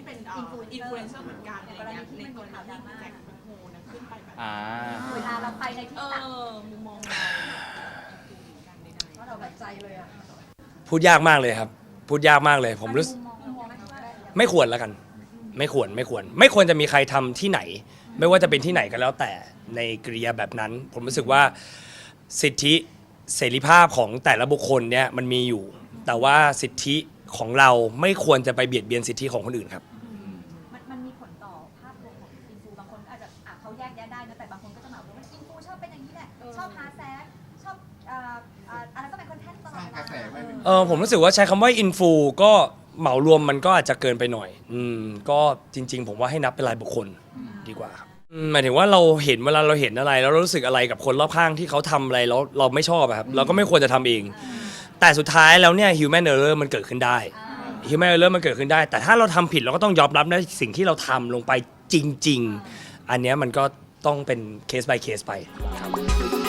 ที่เป็นอินฟลูเอนเซอร์เหมือนกันอะไรเงี้ยในกรณีที่คุณแจ็คโฮนะขึ้นไปแบบอ่าเวลาเราไปในที่เอต่างอมุมมองเราอินฟลูเหมือนกันใดเพราะเราแบบใจเลยอะพูดยากมากเลยครับ พูดยากมากเลย ผมรู้สึก มุมมองเราไหมว่าไม่ควรแล้วกัน ไม่ควรไม่ควร ไม่ควรจะมีใครทำที่ไหน ไม่ว่าจะเป็นที่ไหนก็แล้วแต่ในกริยาแบบนั้น ผมรู้สึกว่าสิทธิเสรีภาพของแต่ละบุคคลเนี่ยมันมีอยู่ แต่ว่าสิทธิ ของเราไม่ควรจะไปเบียดเบียนสิทธิของคนอื่นครับ มันมันมีผลต่อภาพรวมของอินฟูบางคนก็อาจจะอะเขาแยกแยะได้นะแต่บางคนก็จะเหมารวมว่าอินฟูชอบเป็นอย่างนี้แหละชอบหาแซกชอบเอ่อเอ่ออะไรก็เป็นคอนเทนต์ตลอดสร้างกระแสไว้เป็น เออผมรู้สึกว่าใช้คำว่าอินฟูก็เหมารวมมันก็อาจจะเกินไปหน่อย อืมก็จริง ๆ ผมว่าให้นับเป็นรายบุคคลดีกว่าครับอืมหมายถึงว่าเราเห็นเวลาเราเห็นอะไร แล้วเรารู้สึกอะไรกับคนรอบข้างที่เขาทำอะไรแล้วเราไม่ชอบอะครับเราก็ไม่ควรจะทำเอง แต่สุดท้ายแล้วเนี่ย human error มันเกิดขึ้นได้ human error มันเกิดขึ้นได้ แต่ถ้าเราทำผิดเราก็ต้องยอมรับในสิ่งที่เราทำลงไปจริง ๆ อันเนี้ยมันก็ต้องเป็น case by case ไปครับ